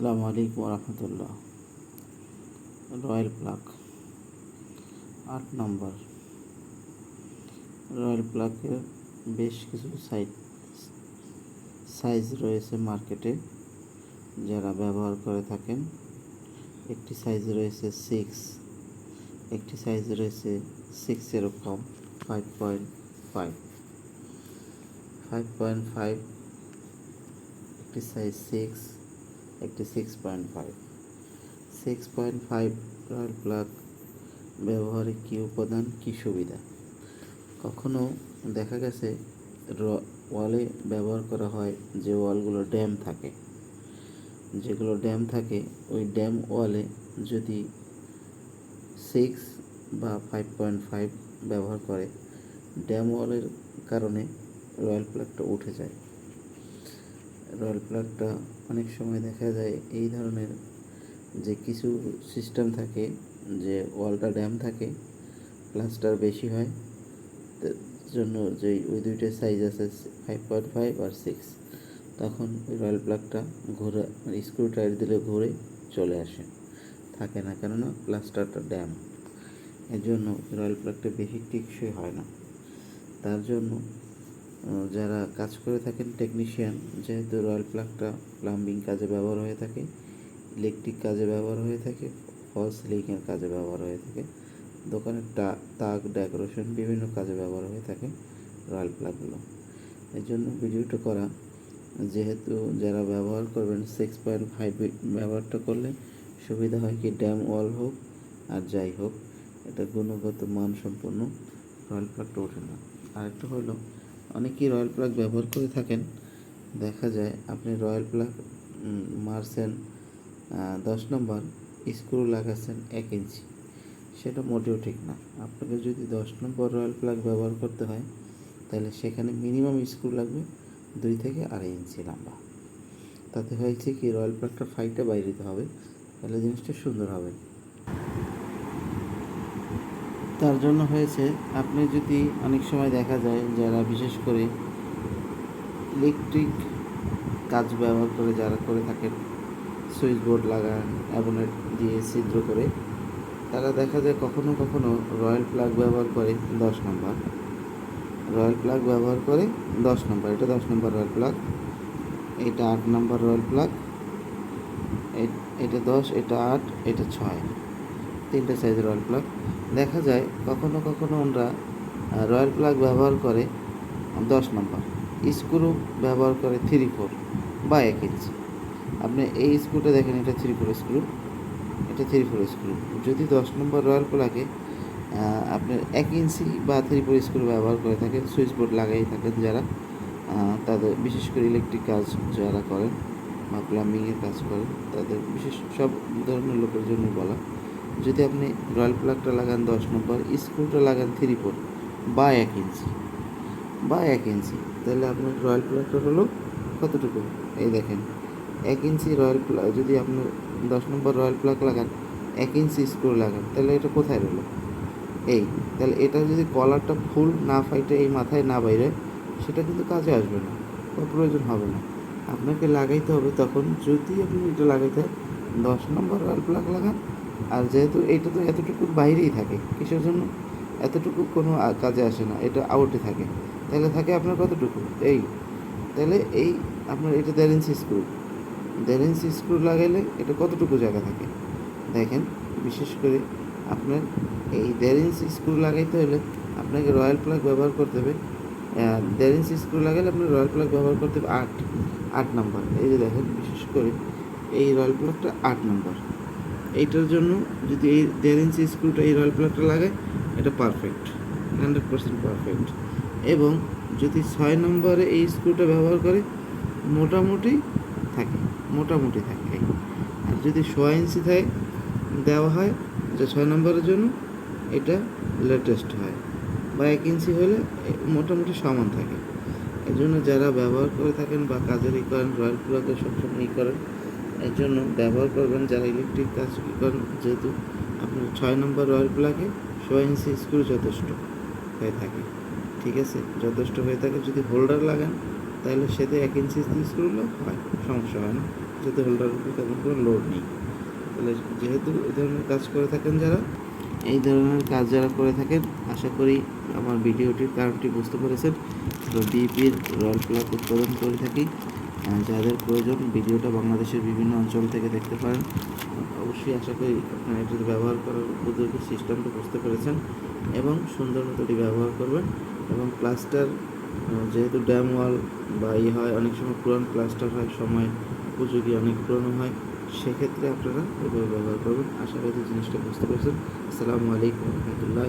আসসালামু আলাইকুম রহমতুল্লাহ। Royal plug আট নম্বর। রয়্যাল প্লাগের বেশ কিছু সাইট, সাইজ রয়েছে মার্কেটে। যারা ব্যবহার করে থাকেন, একটি সাইজ রয়েছে সিক্স একটি সাইজ রয়েছে সিক্সেরও কম five point five five point five একটি সাইজ সিক্স একটি six point five six point five royal plug ব্যবহারে কী উপাদান, কী সুবিধা? কখনো দেখা গেছে ওয়ালে ব্যবহার করা হয় যে ওয়ালগুলো ড্যাম থাকে। যেগুলো ড্যাম থাকে, ওই ড্যাম ওয়ালে যদি সিক্স বা ফাইভ পয়েন্ট ফাইভ ব্যবহার করে ড্যাম ওয়ালের কারণে রয়্যাল প্লাগটা উঠে যায়। রয়্যাল প্লাগটা অনেক সময় দেখা যায় এই ধরনের যে কিছু সিস্টেম থাকে, যে ওয়ালটা ড্যাম থাকে প্লাস্টার বেশি হয়, তার জন্য যে ওই দুইটা সাইজ আছে ফাইভ পয়েন্ট ফাইভ আর সিক্স তখন ওই রয়্যাল প্লাগটা ঘুরে স্ক্রু টায়ার দিলে ঘুরে চলে আসে। থাকে না, কেননা প্লাস্টারটা ড্যাম। এর জন্য রয়্যাল প্লাগটা বেশি টেকসই হয় না। তার জন্য যারা কাজ করে থাকেন টেকনিশিয়ান যেহেতু রয়্যাল প্লাগটা প্লাম্বিং কাজে ব্যবহার হয়ে থাকে ইলেকট্রিক কাজে ব্যবহার হয়ে থাকে ফল সিলিংয়ের কাজে ব্যবহার হয়ে থাকে, দোকানের তাক ডেকোরেশন বিভিন্ন কাজে ব্যবহার হয়ে থাকে রয়্যাল প্লাগগুলো এই জন্য ভিডিওটা করা, যেহেতু যারা ব্যবহার করবেন সিক্স পয়েন্ট ফাইভ ব্যবহারটা করলে সুবিধা হয় কি ড্যাম ওয়াল হোক আর যাই হোক, এটা গুণগত মান সম্পন্ন রয়্যাল প্লাগটা ওঠে না। আরেকটা হলো অনেকেই রয়্যাল প্লাগ ব্যবহার করে থাকেন। দেখা যায় আপনি রয়্যাল প্লাগ মারছেন দশ নম্বর স্ক্রু লাগাচ্ছেন এক ইঞ্চি। সেটা মোটেও ঠিক না। আপনাকে যদি দশ নম্বর রয়্যাল প্লাগ ব্যবহার করতে হয়, তাহলে সেখানে মিনিমাম স্ক্রু লাগবে দুই থেকে আড়াই ইঞ্চি লম্বা। তাতে হয়েছে কি, রয়্যাল প্লাগটা ফাইটে বাইরে দিতে হবে, তাহলে জিনিসটা সুন্দর হবে। তার জন্য হয়েছে, আপনি যদি অনেক সময় দেখা যায় যারা বিশেষ করে ইলেকট্রিক কাজ ব্যবহার করে, যারা করে থাকেন, সুইচ বোর্ড লাগান অ্যাবোনেট দিয়ে ছিদ্র করে, তারা দেখা যায় কখনো কখনো রয়্যাল প্লাগ ব্যবহার করে দশ নম্বর। রয়্যাল প্লাগ ব্যবহার করে দশ নম্বর, এটা দশ নম্বর রয়্যাল প্লাগ, এটা আট নম্বর রয়্যাল প্লাগ এটা দশ, এটা আট, এটা ছয়। তিনটে সাইজের রয়্যাল প্লাগ দেখা যায় কখনো কখনো ওনারা রয়্যাল প্লাগ ব্যবহার করে দশ নম্বর স্ক্রু ব্যবহার করে থ্রি ফোর বা এক ইঞ্চি আপনি এই স্ক্রুটা দেখেন, এটা থ্রি ফোর স্ক্রু এটা থ্রি ফোর স্ক্রু যদি দশ নম্বর রয়্যাল প্লাগে আপনার এক ইঞ্চি বা থ্রি ফোর স্ক্রু ব্যবহার করে থাকেন সুইচ বোর্ড লাগাই থাকেন যারা তাদের বিশেষ করে ইলেকট্রিক কাজ যারা করেন বা প্লাম্বিংয়ের কাজ করেন, তাদের বিশেষ সব ধরনের লোকের জন্য বলা। যদি আপনি রয়্যাল প্লাগটা লাগান দশ নম্বর, স্ক্রুটা লাগান থ্রি ফোর বা এক ইঞ্চি, বা এক ইঞ্চি, তাহলে আপনার রয়্যাল প্লাগটা হলো কতটুকু? এই দেখেন, এক ইঞ্চি রয়্যাল প্লাগ যদি আপনার দশ নম্বর রয়্যাল প্লাগ লাগান, এক ইঞ্চি স্ক্রু লাগান, তাহলে এটা কোথায় রইল? এই, তাহলে এটা যদি কলারটা ফুল না ফাইটে এই মাথায় না বাইরে, সেটা কিন্তু কাজে আসবে না কোনো প্রয়োজন হবে না। আপনাকে লাগাইতে হবে তখন যদি আপনি এটা লাগাইতে দশ নম্বর রয়্যাল প্লাগ লাগান আর যেহেতু এটা তো এতটুকু বাইরেই থাকে, কিসের জন্য? এতটুকু কোনো কাজে আসে না, এটা আউটে থাকে। তাহলে থাকে আপনার কতটুকু? এই। তাহলে এই আপনার এটা দেড় স্ক্রু দেড় স্ক্রু লাগাইলে এটা কতটুকু জায়গা থাকে? দেখেন, বিশেষ করে আপনার এই দেড় স্ক্রু লাগাইতে হলে আপনাকে রয়্যাল প্লাগ ব্যবহার করতে হবে। দেড় স্ক্রু লাগাইলে আপনার রয়্যাল প্লাগ ব্যবহার করতে হবে আট আট নম্বর এই যে দেখেন, বিশেষ করে এই রয়্যাল প্লাগটা আট নম্বর এইটার জন্য যদি এই দেড় ইঞ্চি স্ক্রুটা এই রয়্যাল প্লাগটা লাগায় এটা পারফেক্ট হান্ড্রেড পার্সেন্ট পারফেক্ট এবং যদি ছয় নম্বরে এই স্ক্রুটা ব্যবহার করে, মোটামুটি থাকে মোটামুটি থাকে। আর যদি ছয় ইঞ্চি থাকে, দেওয়া হয় যে ছয় নম্বরের জন্য এটা লেটেস্ট হয়। বা এক ইঞ্চি হলে মোটামুটি সমান থাকে। এই জন্য যারা ব্যবহার করে থাকেন বা কাজের ই করেন রয়্যাল প্লাগের সবসময় ই করেন এর জন্য ব্যবহার করবেন যারা ইলেকট্রিক কাজ করেন, যেহেতু আপনার ছয় নম্বর রয়্যাল প্লাগে ছয় ইঞ্চি স্ক্রু যথেষ্ট হয়ে থাকে। ঠিক আছে? যথেষ্ট হয়ে থাকে। যদি হোল্ডার লাগান, তাহলে সেতে এক ইঞ্চি স্ক্রু হয়, সমস্যা হয় না। যেহেতু হোল্ডারের উপর তেমন কোনো লোড নেই। তাহলে যেহেতু এই ধরনের কাজ করে থাকেন যারা, এই ধরনের কাজ যারা করে থাকেন, আশা করি আমার ভিডিওটির কারণটি বুঝতে পেরেছেন। বিপির রয়্যাল প্লাগ উৎপাদন করে থাকি। যাদের প্রয়োজন, ভিডিওটা বাংলাদেশের বিভিন্ন অঞ্চল থেকে দেখতে পারেন। অবশ্যই আশা করি আপনারা এটি ব্যবহার করার উপযোগী সিস্টেমটা বুঝতে পেরেছেন এবং সুন্দর মতো এটি ব্যবহার করবেন এবং প্লাস্টার যেহেতু ড্যাম ওয়াল বা ই হয়, অনেক সময় পুরান প্লাস্টার হয়, সময় উপযোগী, অনেক পুরনো হয়, সেক্ষেত্রে আপনারা এভাবে ব্যবহার করবেন। আশা করি জিনিসটা বুঝতে পেরেছেন। আসসালামু আলাইকুম রহমতুল্লাহ